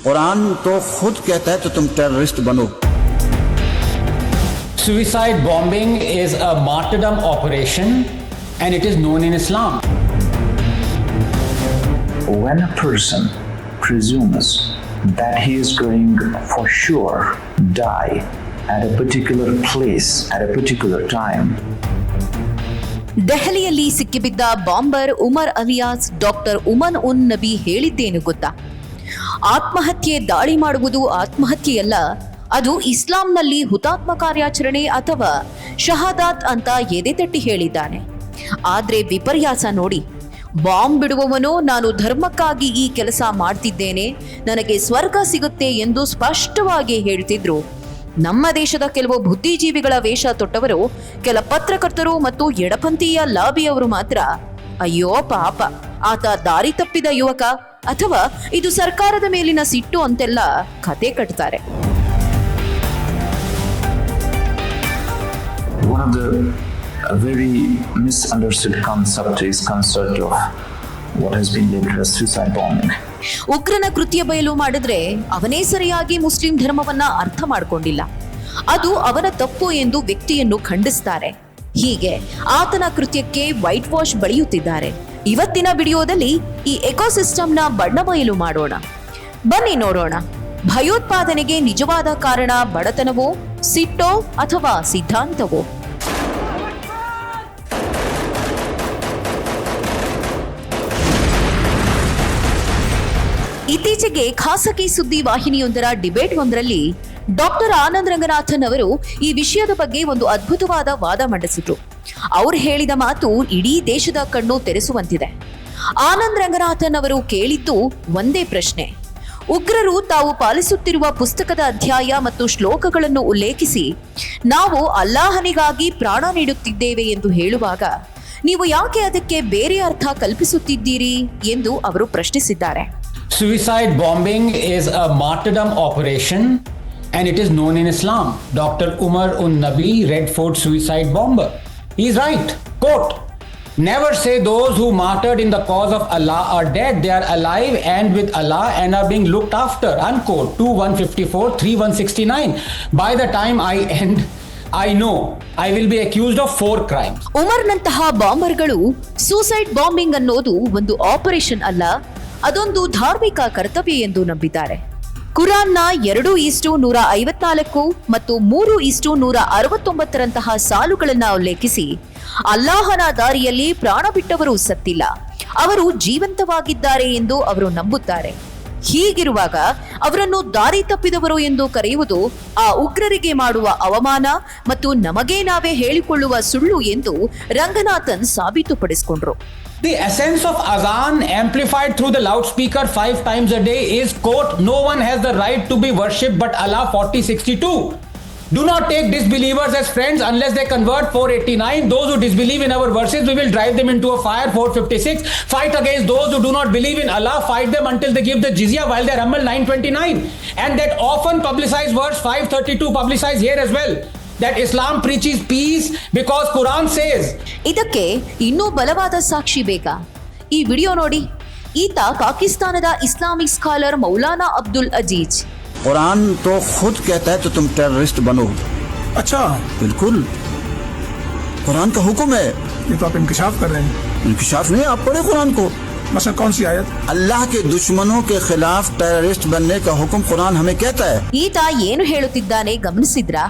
कुरान तो खुद कहता है तो तुम टेररिस्ट बनो Suicide bombing is a martyrdom operation and it is known in Islam. when a person presumes that he is going for sure die at a particular place at a particular time ದೆಹಲಿಯಲ್ಲಿ ಸಿಕ್ಕಿಬಿದ್ದ bomber Umar alias doctor Umar un Nabi ಹೇಳಿದ್ದೇನು ಗೊತ್ತಾ ಆತ್ಮಹತ್ಯೆ ದಾಳಿ ಮಾಡುವುದು ಆತ್ಮಹತ್ಯೆಯಲ್ಲ, ಅದು ಇಸ್ಲಾಂನಲ್ಲಿ ಹುತಾತ್ಮ ಕಾರ್ಯಾಚರಣೆ ಅಥವಾ ಶಹಾದಾತ್ ಅಂತ ಎದೆತಟ್ಟಿ ಹೇಳಿದ್ದಾನೆ. ಆದ್ರೆ ವಿಪರ್ಯಾಸ ನೋಡಿ, ಬಾಂಬ್ ಬಿಡುವವನು ನಾನು ಧರ್ಮಕ್ಕಾಗಿ ಈ ಕೆಲಸ ಮಾಡ್ತಿದ್ದೇನೆ, ನನಗೆ ಸ್ವರ್ಗ ಸಿಗುತ್ತೆ ಎಂದು ಸ್ಪಷ್ಟವಾಗಿ ಹೇಳ್ತಿದ್ರು. ನಮ್ಮ ದೇಶದ ಕೆಲವು ಬುದ್ಧಿಜೀವಿಗಳ ವೇಷ ತೊಟ್ಟವರು, ಕೆಲ ಪತ್ರಕರ್ತರು ಮತ್ತು ಎಡಪಂಥೀಯ ಲಾಬಿಯವರು ಮಾತ್ರ. ಅಯ್ಯೋ ಪಾಪ, ಆತ ದಾರಿ ತಪ್ಪಿದ ಯುವಕ ಅಥವಾ ಇದು ಸರ್ಕಾರದ ಮೇಲಿನ ಸಿಟ್ಟು ಅಂತೆಲ್ಲ ಕತೆ ಕಟ್ತಾರೆ. One of the uh, very misunderstood concept is concept of what has been labeled as suicide bombing. ಉಗ್ರನ ಕೃತ್ಯ ಬಯಲು ಮಾಡಿದ್ರೆ ಅವನೇ ಸರಿಯಾಗಿ ಮುಸ್ಲಿಂ ಧರ್ಮವನ್ನ ಅರ್ಥ ಮಾಡಿಕೊಂಡಿಲ್ಲ. ಅದು ಅವನ ತಪ್ಪು ಎಂದು ವ್ಯಕ್ತಿಯನ್ನು ಖಂಡಿಸ್ತಾರೆ. ಹೀಗೆ ಆತನ ಕೃತ್ಯಕ್ಕೆ ವೈಟ್ ವಾಶ್ ಬಳಿಯುತ್ತಿದ್ದಾರೆ. ಇವತ್ತಿನ ವಿಡಿಯೋದಲ್ಲಿ ಈ ಎಕೋಸಿಸ್ಟಮ್ನ ಬಣ್ಣ ಬಯಲು ಮಾಡೋಣ. ಬನ್ನಿ ನೋಡೋಣ. ಭಯೋತ್ಪಾದನೆಗೆ ನಿಜವಾದ ಕಾರಣ ಬಡತನವೋ, ಸಿಟ್ಟೋ ಅಥವಾ ಸಿದ್ಧಾಂತವೋ? ಇತ್ತೀಚೆಗೆ ಖಾಸಗಿ ಸುದ್ದಿ ವಾಹಿನಿಯೊಂದರ ಡಿಬೇಟ್ ಒಂದರಲ್ಲಿ ಡಾಕ್ಟರ್ ಆನಂದ್ ರಂಗನಾಥನ್ ಅವರು ಈ ವಿಷಯದ ಬಗ್ಗೆ ಒಂದು ಅದ್ಭುತವಾದ ವಾದ ಮಂಡಿಸಿದ್ರು. ಅವ್ರು ಹೇಳಿದ ಮಾತು ಇಡೀ ದೇಶದ ಕಣ್ಣು ತೆರೆಸುವಂತಿದೆ. ಆನಂದ್ ರಂಗನಾಥನ್ ಅವರು ಕೇಳಿದ್ದು ಒಂದೇ ಪ್ರಶ್ನೆ. ಉಗ್ರರು ತಾವು ಪಾಲಿಸುತ್ತಿರುವ ಪುಸ್ತಕದ ಅಧ್ಯಾಯ ಮತ್ತು ಶ್ಲೋಕಗಳನ್ನು ಉಲ್ಲೇಖಿಸಿ, ನಾವು ಅಲ್ಲಾಹನಿಗಾಗಿ ಪ್ರಾಣ ನೀಡುತ್ತಿದ್ದೇವೆ ಎಂದು ಹೇಳುವಾಗ ನೀವು ಯಾಕೆ ಅದಕ್ಕೆ ಬೇರೆ ಅರ್ಥ ಕಲ್ಪಿಸುತ್ತಿದ್ದೀರಿ ಎಂದು ಅವರು ಪ್ರಶ್ನಿಸಿದ್ದಾರೆ. Suicide bombing is a martyrdom operation and it is known in Islam. Dr. Umar Un Nabi, Red Fort suicide bomber. He's right. Quote Never say those who martyred in the cause of Allah are dead. They are alive and with Allah and are being looked after. Unquote. 2 154 3 169. By the time I end, I know I will be accused of four crimes. ಉಮರ್ನಂತಹ ಬಾಂಬರ್ಗಳು suicide bombing ಅನ್ನೋದು ಒಂದು operation ಅಲ್ಲ ಅದೊಂದು ಧಾರ್ಮಿಕ ಕರ್ತವ್ಯ ಎಂದು ನಂಬಿದ್ದಾರೆ. ಕುರಾನ್ನ ಎರಡು is to ನೂರ ಐವತ್ನಾಲ್ಕು ಮತ್ತು ಮೂರು ಈಸ್ಟು ನೂರ ಅರವತ್ತೊಂಬತ್ತರಂತಹ ಸಾಲುಗಳನ್ನು ಉಲ್ಲೇಖಿಸಿ, ಅಲ್ಲಾಹನ ದಾರಿಯಲ್ಲಿ ಪ್ರಾಣ ಬಿಟ್ಟವರು ಸತ್ತಿಲ್ಲ. ಅವರು ಜೀವಂತವಾಗಿದ್ದಾರೆ ಎಂದು ಅವರು ನಂಬುತ್ತಾರೆ. ಹೀಗಿರುವಾಗ ಅವರನ್ನು ದಾರಿ ತಪ್ಪಿದವರು ಎಂದು ಕರೆಯುವುದು ಆ ಉಗ್ರರಿಗೆ ಮಾಡುವ ಅವಮಾನ ಮತ್ತು ನಮಗೇ ನಾವೇ ಹೇಳಿಕೊಳ್ಳುವ ಸುಳ್ಳು ಎಂದು Ranganathan ಸಾಬೀತುಪಡಿಸಿಕೊಂಡ್ರು The essence of azan amplified through the loudspeaker five times a day is quote, no one has the right to be worshipped but Allah 4062. Do not take disbelievers as friends unless they convert 489. Those who disbelieve in our verses, we will drive them into a fire 456. Fight against those who do not believe in Allah, fight them until they give the jizya while they're Amal 929. And that often publicized verse 532 publicized here as well. That Islam preaches peace because Quran says ಇದಕ್ಕೆ ಇನ್ನೂ ಬಲವಾದ ಸಾಕ್ಷಿ ಬೇಕಾ ಈ video ನೋಡಿ ಈತ ಪಾಕಿಸ್ತಾನದ Islamic scholar Maulana Abdul Aziz कुरान तो खुद कहता है तो तुम टेररिस्ट बनो अच्छा बिल्कुल कुरान का हुक्म है ये तो आप इंकशाफ कर रहे हैं इंकशाफ नहीं आप पढ़े कुरान को मसलन कौन सी आयत अल्लाह के दुश्मनों के खिलाफ टेररिस्ट बनने का हुक्म कुरान हमें कहता है ಈತ ಏನು ಹೇಳುತ್ತಿದ್ದಾನೆ ಗಮನಿಸಿದ್ರಾ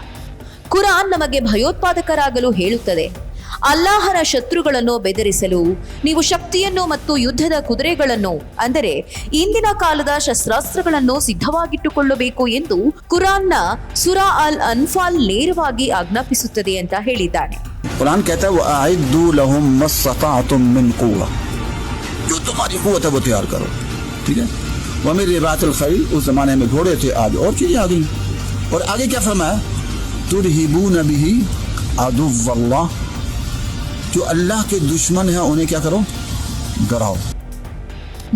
ಕುರಾನ್ ನಮಗೆ ಭಯೋತ್ಪಾದಕರಾಗಲು ಹೇಳುತ್ತದೆ ಅಲ್ಲಾಹನ ಶತ್ರುಗಳನ್ನು ಬೆದರಿಸಲು ನೀವು ಶಕ್ತಿಯನ್ನು ಮತ್ತು ಯುದ್ಧದ ಕುದುರೆಗಳನ್ನು ಅಂದರೆ ಇಂದಿನ ಕಾಲದ ಶಸ್ತ್ರಾಸ್ತ್ರಗಳನ್ನು ಸಿದ್ಧವಾಗಿಟ್ಟುಕೊಳ್ಳಬೇಕು ಎಂದು ಕುರಾನ್ನ ಸುರಾ ಅಲ್ ಅನ್ಫಾಲ್ ನೇರವಾಗಿ ಆಜ್ಞಾಪಿಸುತ್ತದೆ ಅಂತ ಹೇಳಿದ್ದಾನೆ कुरान कहता है वअइद्दू लहुम मस्सतातुम मिन कुव्वा जो तुम्हारी कुव्वत है वो तैयार करो ठीक है वह मेरी बातल खैल उस जमाने में घोड़े थे आज और चीजें आ गई और आगे क्या फरमाया तुरहिबून बिही अदुव्वल्लाह जो अल्लाह के दुश्मन हैं उन्हें क्या करो डराओ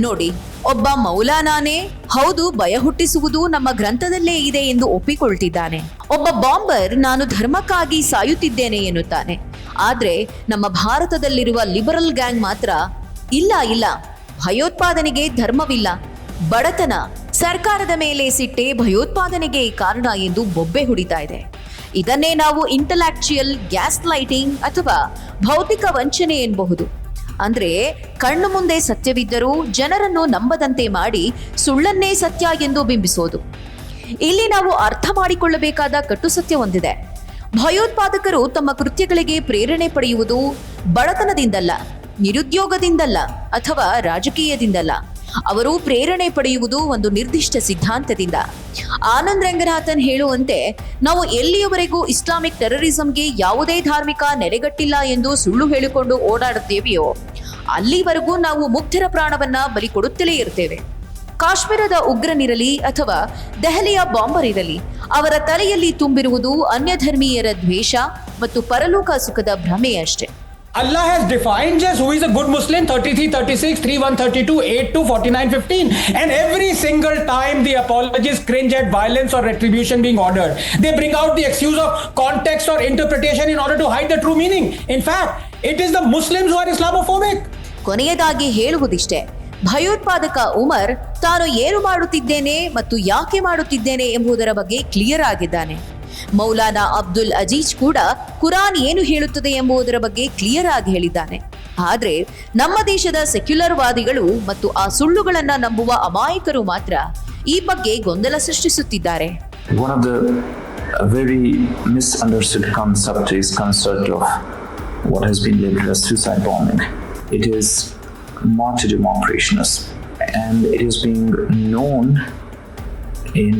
ನೋಡಿ ಒಬ್ಬ ಮೌಲಾನಾನೇ ಹೌದು ಭಯ ಹುಟ್ಟಿಸುವುದು ನಮ್ಮ ಗ್ರಂಥದಲ್ಲೇ ಇದೆ ಎಂದು ಒಪ್ಪಿಕೊಳ್ತಿದ್ದಾನೆ ಒಬ್ಬ ಬಾಂಬರ್ ನಾನು ಧರ್ಮಕ್ಕಾಗಿ ಸಾಯುತ್ತಿದ್ದೇನೆ ಎನ್ನುತ್ತಾನೆ ಆದ್ರೆ ನಮ್ಮ ಭಾರತದಲ್ಲಿರುವ ಲಿಬರಲ್ ಗ್ಯಾಂಗ್ ಮಾತ್ರ ಇಲ್ಲ ಇಲ್ಲ ಭಯೋತ್ಪಾದನೆಗೆ ಧರ್ಮವಿಲ್ಲ ಬಡತನ ಸರ್ಕಾರದ ಮೇಲೆ ಸಿಟ್ಟೆ ಭಯೋತ್ಪಾದನೆಗೆ ಕಾರಣ ಎಂದು ಬೊಬ್ಬೆ ಹೊಡಿತಾ ಇದೆ ಇದನ್ನೇ ನಾವು ಇಂಟಲಾಕ್ಚುಯಲ್ ಗ್ಯಾಸ್ ಲೈಟಿಂಗ್ ಅಥವಾ ಭೌತಿಕ ವಂಚನೆ ಎನ್ನಬಹುದು ಅಂದ್ರೆ ಕಣ್ಣು ಮುಂದೆ ಸತ್ಯವಿದ್ದರೂ ಜನರನ್ನು ನಂಬದಂತೆ ಮಾಡಿ ಸುಳ್ಳನ್ನೇ ಸತ್ಯ ಎಂದು ಬಿಂಬಿಸೋದು. ಇಲ್ಲಿ ನಾವು ಅರ್ಥ ಮಾಡಿಕೊಳ್ಳಬೇಕಾದ ಕಟ್ಟು ಸತ್ಯ ಹೊಂದಿದೆ ಭಯೋತ್ಪಾದಕರು ತಮ್ಮ ಕೃತ್ಯಗಳಿಗೆ ಪ್ರೇರಣೆ ಪಡೆಯುವುದು ಬಡತನದಿಂದಲ್ಲ, ನಿರುದ್ಯೋಗದಿಂದಲ್ಲ ಅಥವಾ ರಾಜಕೀಯದಿಂದಲ್ಲ. ಅವರು ಪ್ರೇರಣೆ ಪಡೆಯುವುದು ಒಂದು ನಿರ್ದಿಷ್ಟ ಸಿದ್ಧಾಂತದಿಂದ. ಆನಂದ್ ರಂಗನಾಥನ್ ಹೇಳುವಂತೆ, ನಾವು ಎಲ್ಲಿಯವರೆಗೂ ಇಸ್ಲಾಮಿಕ್ ಟೆರರಿಸಂಗೆ ಯಾವುದೇ ಧಾರ್ಮಿಕ ನೆಲೆಗಟ್ಟಿಲ್ಲ ಎಂದು ಸುಳ್ಳು ಹೇಳಿಕೊಂಡು ಓಡಾಡುತ್ತೇವೆಯೋ, ಅಲ್ಲಿವರೆಗೂ ನಾವು ಮುಗ್ಧರ ಪ್ರಾಣವನ್ನ ಬಲಿ ಕೊಡುತ್ತಲೇ ಇರ್ತೇವೆ. ಕಾಶ್ಮೀರದ ಉಗ್ರನಿರಲಿ ಅಥವಾ ದೆಹಲಿಯ ಬಾಂಬರ್ ಇರಲಿ ಅವರ ತಲೆಯಲ್ಲಿ ತುಂಬಿರುವುದು ಅನ್ಯಧರ್ಮೀಯರ ದ್ವೇಷ ಮತ್ತು ಪರಲೋಕ ಸುಖದ ಭ್ರಮೆಯಷ್ಟೇ. Allah has defined just who is a good Muslim 33, 36, 3132, 82, 49, 15. And every single time the apologists cringe at violence or retribution being ordered, they bring out the excuse of context or interpretation in order to hide the true meaning. In fact, it is the Muslims who are Islamophobic. ಕೊನೆಯದಾಗಿ ಹೇಳುವುದಿಷ್ಟೇ ಭಯೋತ್ಪಾದಕ ಉಮರ್ ತಾನು ಏನು ಮಾಡುತ್ತಿದ್ದೇನೆ ಮತ್ತು ಯಾಕೆ ಮಾಡುತ್ತಿದ್ದೇನೆ ಎಂಬುದರ ಬಗ್ಗೆ ಕ್ಲಿಯರ್ ಆಗಿದ್ದಾನೆ ಮೌಲಾನಾ ಅಬ್ದುಲ್ ಅಜೀಜ್ ಕೂಡ ಕುರಾನ್ ಏನು ಹೇಳುತ್ತದೆ ಎಂಬುದರ ಬಗ್ಗೆ ಕ್ಲಿಯರ್ ಆಗಿ ಹೇಳಿದ್ದಾನೆ ಆದ್ರೆ ನಮ್ಮ ದೇಶದ ಸೆಕ್ಯುಲರ್ ವಾದಿಗಳು ಮತ್ತು ಆ ಸುಳ್ಳುಗಳನ್ನ ನಂಬುವ ಅಮಾಯಕರು ಮಾತ್ರ ಈ ಬಗ್ಗೆ ಗೊಂದಲ ಸೃಷ್ಟಿಸುತ್ತಿದ್ದಾರೆ One of the uh, very misunderstood concept is concept of what has been labeled as suicide bombing. It is martyrdom operations, and it is being known in.